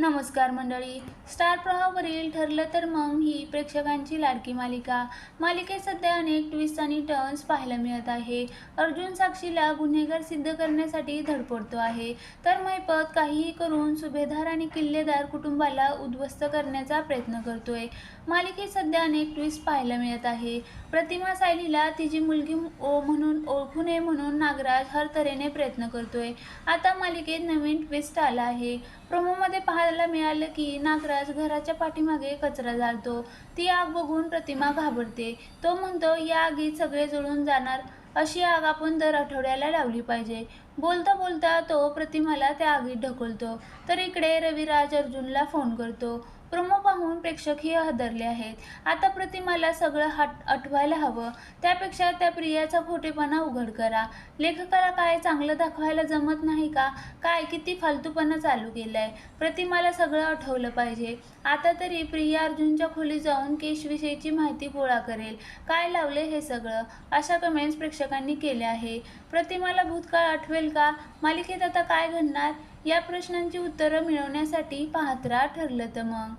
नमस्कार मंडळी. स्टार प्रवाहावरील ठरलं तर मग ही प्रेक्षकांची लाडकी मालिका. मालिकेत सध्या अनेक ट्विस्ट आणि टर्न्स पाहायला मिळत आहे. अर्जुन साक्षीला गुन्हेगार सिद्ध करण्यासाठी धडपडतो आहे. तर मैपत काहीही करून सुभेदार आणि किल्लेदार कुटुंबाला उद्ध्वस्त करण्याचा प्रयत्न करतोय. मालिकेत सध्या अनेक ट्विस्ट पाहायला मिळत आहे. प्रतिमा सायलीला तिची मुलगी ओ म्हणून ओळखू नये म्हणून नागराज हर तऱ्हेने प्रयत्न करतोय. आता मालिकेत नवीन ट्विस्ट आला आहे. प्रोमोमध्ये पाहायला मिळालं की नागराज घराच्या पाठीमागे कचरा जाळतो. ती आग बघून प्रतिमा घाबरते. तो म्हणतो या आगीत सगळे जळून जाणार अशी आग आपण दर आठवड्याला लावली पाहिजे. बोलता बोलता तो प्रतिमाला त्या आगीत ढकलतो. तर इकडे रविराज अर्जुनला फोन करतो. प्रोमो पाहून प्रेक्षकही हदरले आहेत. आता प्रतिमाला सगळं हट आठवायला हवं. त्यापेक्षा त्या प्रियाचा खोटेपणा उघड करा. लेखकाला काय चांगलं दाखवायला जमत नाही का? काय किती फालतूपणा चालू केलाय? प्रतिमाला सगळं आठवलं पाहिजे. आता तरी प्रिया अर्जुनच्या खोली जाऊन केशविषयीची माहिती गोळा करेल. काय लावले हे सगळं? अशा कमेंट्स प्रेक्षकांनी केले आहे. प्रतिमाला भूतकाळ आठवेल का? मालिकेत आता काय घडणार? या प्रश्नांची उत्तरं मिळवण्यासाठी पाहत्रा ठरलं तर मग.